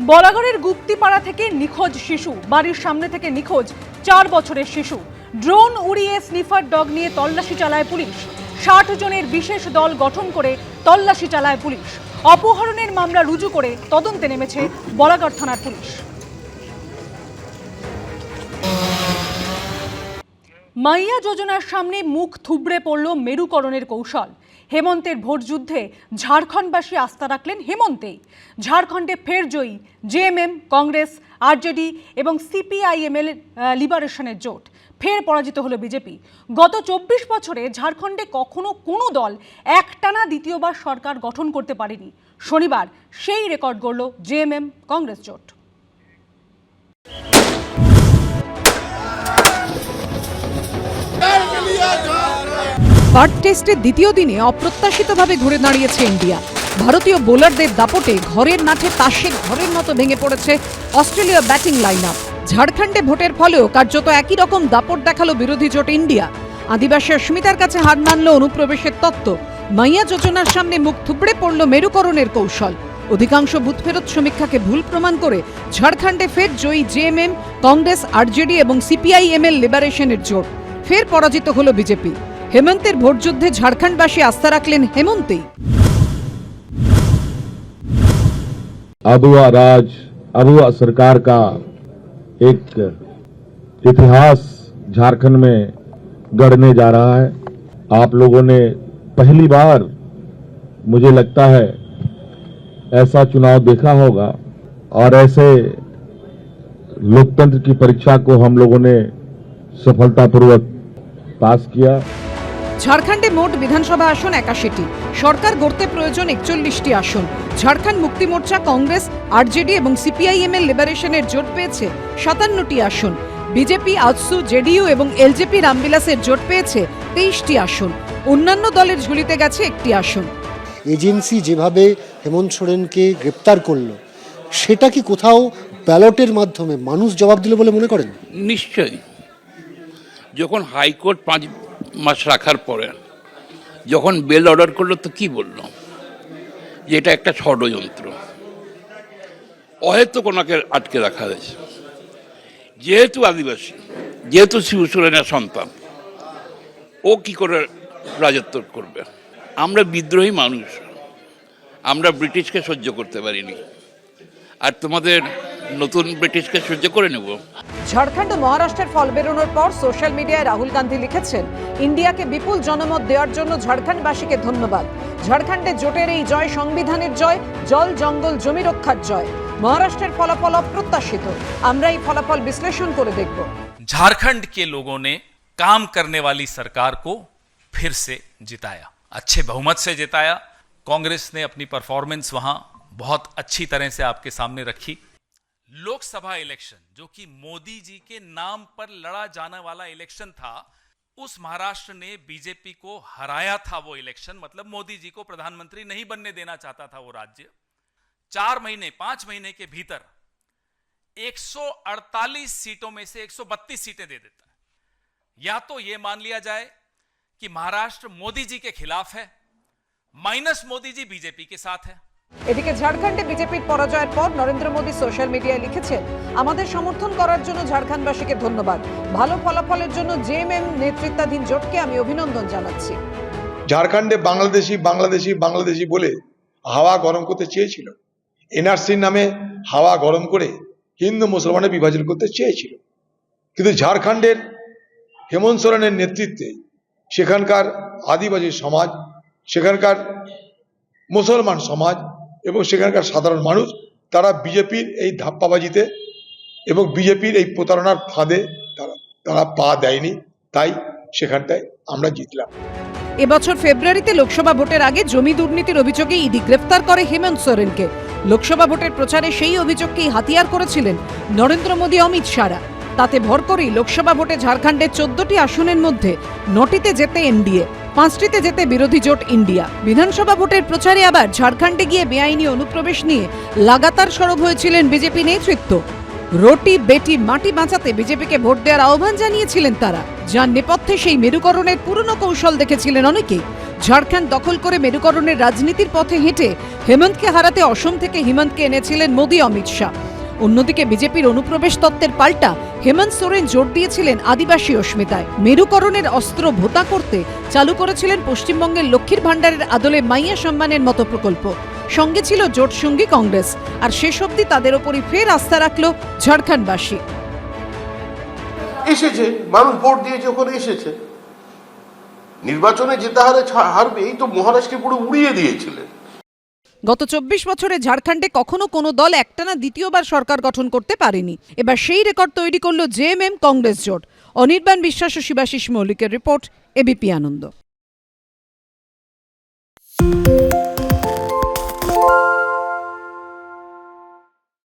বলাগড়ের গুপ্তিপাড়া থেকে নিখোঁজ শিশু, বাড়ির সামনে থেকে নিখোঁজ চার বছরের শিশু। ড্রোন উড়িয়ে স্নিফার ডগ নিয়ে তল্লাশি চালায় পুলিশ। ষাট জনের বিশেষ দল গঠন করে তল্লাশি চালায় পুলিশ। অপহরণের মামলা রুজু করে তদন্তে নেমেছে বলাগড় থানার পুলিশ। মাইয়া যোজনার সামনে মুখ থুবড়ে পড়ল মেরুকরণের কৌশল। হেমন্তের ভোটযুদ্ধে ঝাড়খণ্ডবাসী আস্থা রাখলেন হেমন্তেই। ঝাড়খণ্ডে ফের জয়ী জেএমএম কংগ্রেস আরজেডি এবং সিপিআইএমএল লিবারেশনের জোট। ফের পরাজিত হলো বিজেপি। গত চব্বিশ বছরে ঝাড়খণ্ডে কখনো কোনো দল একটানা দ্বিতীয়বার সরকার গঠন করতে পারেনি। শনিবার সেই রেকর্ড গড়ল জেএমএম কংগ্রেস জোট। পার্ট টেস্টের দ্বিতীয় দিনে অপ্রত্যাশিতভাবে ঘুরে দাঁড়িয়েছে ইন্ডিয়া। ভারতীয় বোলারদের দাপটে ঘরের মাঠে তাসে ঘরের মতো ভেঙে পড়েছে অস্ট্রেলিয়া ব্যাটিং লাইন আপ ঝাড়খণ্ডে ভোটের ফলেও কার্যত একই রকম দাপট দেখাল বিরোধী জোট ইন্ডিয়া। আদিবাসী অস্মিতার কাছে হার মানল অনুপ্রবেশের তত্ত্ব। মাইয়া যোজনার সামনে মুখ থুবড়ে পড়ল মেরুকরণের কৌশল। অধিকাংশ বুথফেরত সমীক্ষাকে ভুল প্রমাণ করে ঝাড়খণ্ডে ফের জয়ী জেএমএম কংগ্রেস আরজেডি এবং সিপিআইএমএল লিবারেশনের জোট। ফের পরাজিত হল বিজেপি। হেমন্তের ভোটযুদ্ধে ঝাড়খণ্ডবাসী আস্থা রাখলেন হেমন্তেই अब हुआ राज अब हुआ सरकार का एक इतिहास झारखंड में गढ़ने जा रहा है आप लोगों ने पहली बार मुझे लगता है ऐसा चुनाव देखा होगा और ऐसे लोकतंत्र की परीक्षा को हम लोगों ने सफलतापूर्वक पास किया ঝাড়খণ্ডে মোট বিধানসভা আসন একাশিটি। সরকার গড়তে প্রয়োজন একচল্লিশটি আসন। ঝাড়খণ্ড মুক্তি মোর্চা কংগ্রেস আরজেডি এবং সিপিআইএমএল লিবারেশনের জোট পেয়েছে সাতান্নটি আসন। বিজেপি আজসু জেডিইউ এবং এলজেপি রামবিলাসের জোট পেয়েছে তেইশটি আসন। অন্যান্য দলের ঝুলিতে গেছে একটি আসন। এজেন্সি যেভাবে হেমন্ত সোরেনকে গ্রেপ্তার করল সেটা কি কোথাও ব্যালটের মাধ্যমে মানুষ জবাব দিল বলে মনে করেন? নিশ্চয়ই। যখন হাইকোর্ট পাঁচ মাস রাখার পরে যখন বেল অর্ডার করল তো কি বলল? যে এটা একটা ষড়যন্ত্র। অহেতু ওনাকে আটকে রাখা হয়েছে। যেহেতু আদিবাসী, যেহেতু শিবসুরেনের সন্তান, ও কি করে রাজত্ব করবে? আমরা বিদ্রোহী মানুষ, আমরা ব্রিটিশকে সহ্য করতে পারিনি। আর তোমাদের নতুন ব্রিটিশকে সহ্য করে নেব ঝাড়খণ্ড ও মহারাষ্ট্রের ফল বেরোনোর পর সোশ্যাল মিডিয়ায় রাহুল গান্ধী লিখেছেন ইন্ডিয়াকে বিপুল জনমত দেওয়ার জন্য ঝাড়খণ্ডবাসীকে ধন্যবাদ ঝাড়খণ্ডে জোটের এই জয় সংবিধানের জয় জল জঙ্গল জমি রক্ষার জয় মহারাষ্ট্রের ফলাফল অপ্রত্যাশিত আমরা এই ফলাফল বিশ্লেষণ করে দেখব झारखंड के लोगों ने काम करने वाली सरकार को फिर से जिताया अच्छे बहुमत से जिताया कांग्रेस ने अपनी परफॉर्मेंस वहां बहुत अच्छी तरह से आपके सामने रखी लोकसभा इलेक्शन, जो कि मोदी जी के नाम पर लड़ा जाने वाला इलेक्शन था, उस महाराष्ट्र ने बीजेपी को हराया था वो इलेक्शन। मतलब मोदी जी को प्रधानमंत्री नहीं बनने देना चाहता था वो राज्य। चार महीने, पाँच महीने के भीतर 148 सीटों में से 132 सीटें दे देता है। या तो यह मान लिया जाए कि महाराष्ट्र मोदी जी के खिलाफ है, माइनस मोदी जी बीजेपी के साथ है। এদিকে ঝাড়খণ্ডে বিজেপির পরাজয়ের পর নরেন্দ্র মোদী সোশ্যাল মিডিয়ায় লিখেছেন, আমাদের সমর্থন করার জন্য ঝাড়খণ্ডবাসীকে ধন্যবাদ। ভালো ফলাফলের জন্য জেএমএম নেতৃত্বাধীন জোটকে আমি অভিনন্দন জানাচ্ছি। ঝাড়খণ্ডে বাংলাদেশি বাংলাদেশি বাংলাদেশি বলে হাওয়া গরম করতে চেয়েছিল। এনআরসির নামে হাওয়া গরম করে হিন্দু মুসলমানের বিভাজন করতে চেয়েছিল। কিন্তু ঝাড়খণ্ডের হেমন্ত সোরেনের নেতৃত্বে সেখানকার আদিবাসী সমাজ, সেখানকার মুসলমান সমাজ এবং সেখানকার সাধারণ মানুষ, তারা বিজেপির এই ধাপ্পাবাজিতে এবং বিজেপির এই প্রতারণার ফাঁদে তারা তারা পা দেয়নি। তাই সেখানটায় আমরা জিতলাম। এবছর ফেব্রুয়ারিতে লোকসভা ভোটের আগে জমি দুর্নীতির অভিযোগে ইডি গ্রেফতার করে হেমন্ত সোরেনকে। লোকসভা ভোটের প্রচারে সেই অভিযোগকেই হাতিয়ার করেছিলেন নরেন্দ্র মোদী, অমিত শাহরা। তাতে ভর করেই লোকসভা ভোটে ঝাড়খণ্ডের চোদ্দটি আসনের মধ্যে নটিতে যেতে এনডিএ। পাঁচটিতে যেতে বিরোধী জোট ইন্ডিয়া। বিধানসভা ভোটের প্রচারে আবার ঝাড়খণ্ডে গিয়ে বেআইনি অনুপ্রবেশ নিয়ে লাগাতার সরব হয়েছিলেন বিজেপি নেতৃত্ব। রোটি বেটি মাটি বাঁচাতে বিজেপিকে ভোট দেওয়ার আহ্বান জানিয়েছিলেন তারা। যার নেপথ্যে সেই মেরুকরণের পুরনো কৌশল দেখেছিলেন অনেকেই ঝাড়খণ্ড দখল করে মেরুকরণের রাজনীতির পথে হেঁটে হেমন্তকে হারাতে অসম থেকে হিমন্তকে এনেছিলেন মোদী অমিত শাহ। অন্যদিকে বিজেপির অনুপ্রবেশ তত্ত্বের পাল্টা হেমন্ত সোরেন জোর দিয়েছিলেন আদিবাসী অস্মিতায়। মেরুকরণের অস্ত্র ভোতা করতে চালু করেছিলেন পশ্চিমবঙ্গের লক্ষ্মীর ভাণ্ডারের আদলে মাইয়া সম্মানের মতো প্রকল্প। সঙ্গে ছিল জোটসঙ্গী কংগ্রেস, আর শেষ অবধি তাদের ওপরই ফের আস্থা রাখল ঝাড়খণ্ডবাসী। এসেছে, মানুষ ভোট দিয়েছে ওখানে এসেছে। নির্বাচনে যেতে হারে হারবে, এই তো মহারাষ্ট্রকে পুরো উড়িয়ে দিয়েছিলেন। গত চব্বিশ বছরে ঝাড়খণ্ডে কখনো কোনো দল একটানা দ্বিতীয়বার সরকার গঠন করতে পারেনি। এবার সেই রেকর্ড তৈরি করল জেএমএম কংগ্রেস জোট। অনির্বাণ বিশ্বাস ও শিবাশিস মৌলিকের রিপোর্ট এবিপি আনন্দ।